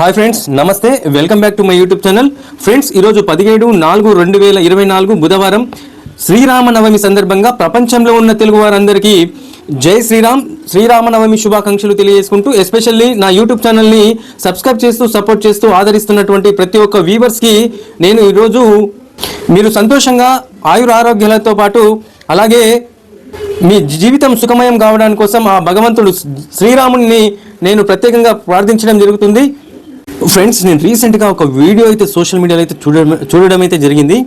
Hi friends నమస్తే. Welcome back to my YouTube channel. Friends ఈరోజు పదిహేడు నాలుగు రెండు వేల ఇరవై నాలుగు బుధవారం శ్రీరామనవమి సందర్భంగా ప్రపంచంలో ఉన్న తెలుగు వారందరికీ జై శ్రీరామ్. శ్రీరామనవమి శుభాకాంక్షలు తెలియజేసుకుంటూ ఎస్పెషల్లీ నా యూట్యూబ్ ఛానల్ని సబ్స్క్రైబ్ చేస్తూ సపోర్ట్ చేస్తూ ఆదరిస్తున్నటువంటి ప్రతి ఒక్క వ్యూవర్స్కి నేను ఈరోజు మీరు సంతోషంగా ఆయుర ఆరోగ్యాలతో పాటు అలాగే మీ జీవితం సుఖమయం కావడానికి కోసం ఆ భగవంతుడు శ్రీరాముని నేను ప్రత్యేకంగా ప్రార్థించడం జరుగుతుంది. ఫ్రెండ్స్ నేను రీసెంట్గా ఒక వీడియో అయితే సోషల్ మీడియాలో అయితే చూడడం చూడడం అయితే జరిగింది.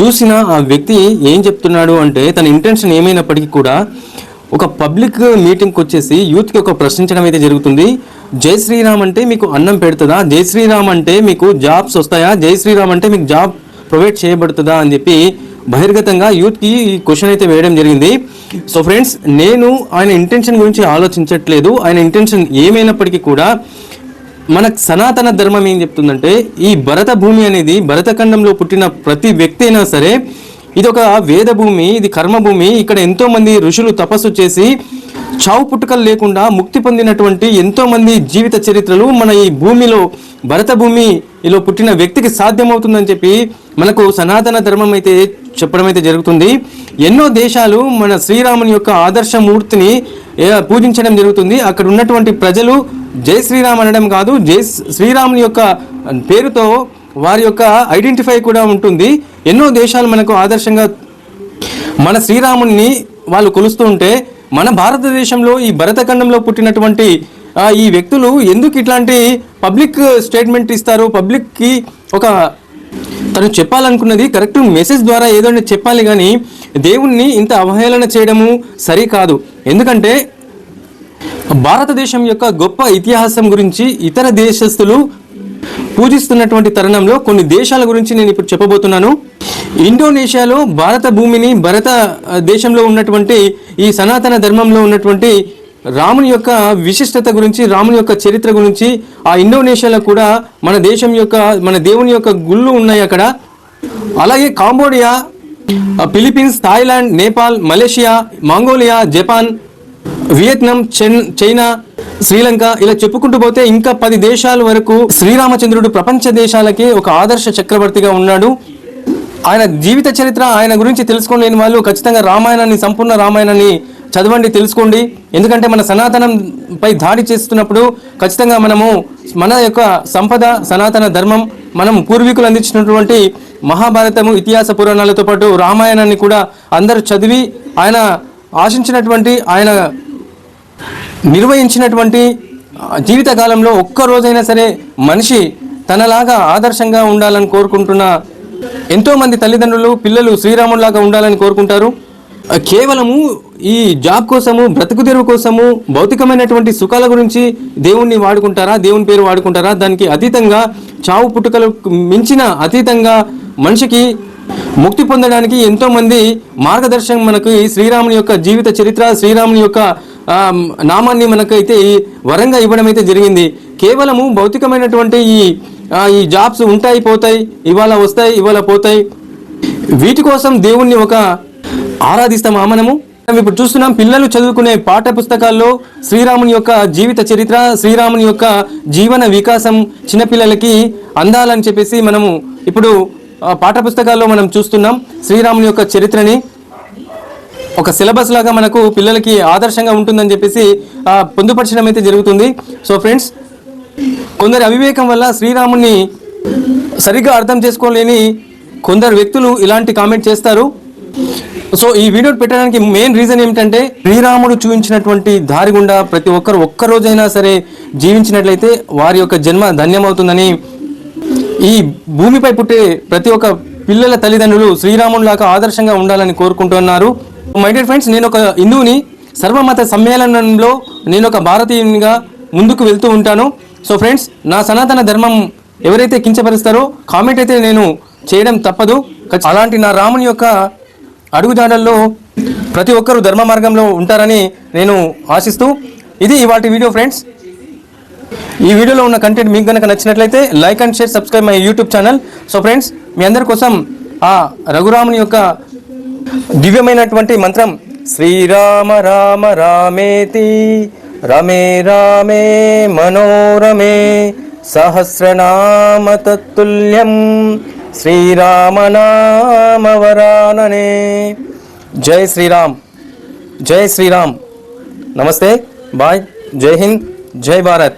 చూసిన ఆ వ్యక్తి ఏం చెప్తున్నాడు అంటే తన ఇంటెన్షన్ ఏమైనప్పటికీ కూడా ఒక పబ్లిక్ మీటింగ్కి వచ్చేసి యూత్కి ఒక ప్రశ్నించడం అయితే జరుగుతుంది. జై శ్రీరామ్ అంటే మీకు అన్నం పెడుతుందా? జై శ్రీరామ్ అంటే మీకు జాబ్స్ వస్తాయా? జై శ్రీరామ్ అంటే మీకు జాబ్ ప్రొవైడ్ చేయబడుతుందా? అని చెప్పి బహిర్గతంగా యూత్కి ఈ క్వశ్చన్ అయితే వేయడం జరిగింది. సో ఫ్రెండ్స్ నేను ఆయన ఇంటెన్షన్ గురించి ఆలోచించట్లేదు. ఆయన ఇంటెన్షన్ ఏమైనప్పటికీ కూడా మనకు సనాతన ధర్మం ఏం చెప్తుందంటే ఈ భరత భూమి అనేది భరతఖండంలో పుట్టిన ప్రతి వ్యక్తి అయినా సరే ఇది ఒక వేద భూమి ఇది కర్మభూమి ఇక్కడ ఎంతో మంది ఋషులు తపస్సు చేసి చావు పుట్టుకలు లేకుండా ముక్తి పొందినటువంటి ఎంతో మంది జీవిత చరిత్రలు మన ఈ భూమిలో భరత భూమిలో పుట్టిన వ్యక్తికి సాధ్యమవుతుందని చెప్పి మనకు సనాతన ధర్మం అయితే చెప్పడం అయితే జరుగుతుంది. ఎన్నో దేశాలు మన శ్రీరాముని యొక్క ఆదర్శమూర్తిని మూర్తిని పూజించడం జరుగుతుంది. అక్కడ ఉన్నటువంటి ప్రజలు జై శ్రీరామ్ అనడం కాదు జై శ్రీరాముని యొక్క పేరుతో వారి యొక్క ఐడెంటిఫై కూడా ఉంటుంది. ఎన్నో దేశాలు మనకు ఆదర్శంగా మన శ్రీరాముని వాళ్ళు కొలుస్తూ ఉంటే మన భారతదేశంలో ఈ భరతఖండంలో పుట్టినటువంటి ఈ వ్యక్తులు ఎందుకు ఇట్లాంటి పబ్లిక్ స్టేట్మెంట్ ఇస్తారు పబ్లిక్కి ఒక తను చెప్పాలనుకున్నది కరెక్ట్ మెసేజ్ ద్వారా ఏదైనా చెప్పాలి కానీ దేవుణ్ణి ఇంత అవహేళన చేయడము సరికాదు. ఎందుకంటే భారతదేశం యొక్క గొప్ప ఇతిహాసం గురించి ఇతర దేశస్తులు పూజిస్తున్నటువంటి తరుణంలో కొన్ని దేశాల గురించి నేను ఇప్పుడు చెప్పబోతున్నాను. ఇండోనేషియాలో భారత భూమిని భరత దేశంలో ఉన్నటువంటి ఈ సనాతన ధర్మంలో ఉన్నటువంటి రాముని యొక్క విశిష్టత గురించి రాముని యొక్క చరిత్ర గురించి ఆ ఇండోనేషియాలో కూడా మన దేశం యొక్క మన దేవుని యొక్క గుళ్ళు ఉన్నాయి అక్కడ. అలాగే Cambodia Philippines Philippines Thailand Nepal Malaysia Mongolia Japan Vietnam చెన్ చైనా శ్రీలంక ఇలా చెప్పుకుంటూ పోతే ఇంకా పది దేశాల వరకు శ్రీరామచంద్రుడు ప్రపంచ దేశాలకి ఒక ఆదర్శ చక్రవర్తిగా ఉన్నాడు. ఆయన జీవిత చరిత్ర ఆయన గురించి తెలుసుకోలేని వాళ్ళు ఖచ్చితంగా రామాయణాన్ని సంపూర్ణ రామాయణాన్ని చదవండి తెలుసుకోండి. ఎందుకంటే మన సనాతనంపై దాడి చేస్తున్నప్పుడు ఖచ్చితంగా మనము మన యొక్క సంపద సనాతన ధర్మం మనం పూర్వీకులు అందించినటువంటి మహాభారతము ఇతిహాస పురాణాలతో పాటు రామాయణాన్ని కూడా అందరూ చదివి ఆయన ఆశించినటువంటి ఆయన నిర్వహించినటువంటి జీవితకాలంలో ఒక్క రోజైనా సరే మనిషి తనలాగా ఆదర్శంగా ఉండాలని కోరుకుంటున్న ఎంతోమంది తల్లిదండ్రులు పిల్లలు శ్రీరాముడిలాగా ఉండాలని కోరుకుంటారు. కేవలము ఈ జాబ్ కోసము బ్రతుకు తెరువు కోసము భౌతికమైనటువంటి సుఖాల గురించి దేవుణ్ణి వాడుకుంటారా దేవుని పేరు వాడుకుంటారా? దానికి అతీతంగా చావు పుట్టుకలు మించిన అతీతంగా మనిషికి ముక్తి పొందడానికి ఎంతోమంది మార్గదర్శనం మనకు శ్రీరాముని యొక్క జీవిత చరిత్ర శ్రీరాముని యొక్క నామాన్ని మనకైతే వరంగా ఇవ్వడం అయితే జరిగింది. కేవలము భౌతికమైనటువంటి ఈ ఈ జాబ్స్ ఉంటాయి పోతాయి ఇవాళ వస్తాయి ఇవాళ పోతాయి. వీటి కోసం దేవుణ్ణి ఒక ఆరాధిస్తామా మనము. మనం ఇప్పుడు చూస్తున్నాం పిల్లలు చదువుకునే పాఠ్య పుస్తకాల్లో శ్రీరాముని యొక్క జీవిత చరిత్ర శ్రీరాముని యొక్క జీవన వికాసం చిన్నపిల్లలకి అందాలని చెప్పేసి మనము ఇప్పుడు పాఠ పాఠ్య పుస్తకాల్లో మనం చూస్తున్నాం. శ్రీరాముని యొక్క చరిత్రని ఒక సిలబస్ లాగా మనకు పిల్లలకి ఆదర్శంగా ఉంటుందని చెప్పేసి పొందుపరచడం అయితే జరుగుతుంది. సో ఫ్రెండ్స్ కొందరి అవివేకం వల్ల శ్రీరాముని సరిగ్గా అర్థం చేసుకోలేని కొందరు వ్యక్తులు ఇలాంటి కామెంట్ చేస్తారు. సో ఈ వీడియో పెట్టడానికి మెయిన్ రీజన్ ఏమిటంటే శ్రీరాముడు చూపించినటువంటి దారి గుండా ప్రతి ఒక్కరు ఒక్క రోజైనా సరే జీవించినట్లయితే వారి యొక్క జన్మ ధన్యమవుతుందని ఈ భూమిపై పుట్టే ప్రతి ఒక్క పిల్లల తల్లిదండ్రులు శ్రీరామునిలాగా ఆదర్శంగా ఉండాలని కోరుకుంటున్నారు. మై డియర్ ఫ్రెండ్స్ నేను ఒక హిందువుని సర్వమత సమ్మేళనంలో నేను ఒక భారతీయునిగా ముందుకు వెళ్తూ ఉంటాను. సో ఫ్రెండ్స్ నా సనాతన ధర్మం ఎవరైతే కించపరుస్తారో కామెంట్ అయితే నేను చేయడం తప్పదు. అలాంటి నా రాముని యొక్క అడుగుదాడల్లో ప్రతి ఒక్కరూ ధర్మ మార్గంలో ఉంటారని నేను ఆశిస్తూ ఇది ఇవాటి వీడియో ఫ్రెండ్స్ ఈ వీడియోలో ఉన్న కంటెంట్ మీకు కనుక నచ్చినట్లయితే like and share subscribe my YouTube channel so friends మీ అందరి కోసం ఆ రఘురాముని యొక్క దివ్యమైనటువంటి మంత్రం. శ్రీరామ రామ రామేతి రమే రామే మనోరమే సహస్రనామ తత్తుల్యం శ్రీరామనామవరాననే. జై శ్రీరామ్ జై శ్రీరామ్. నమస్తే బాయ్ జై హింద్ జై భారత్.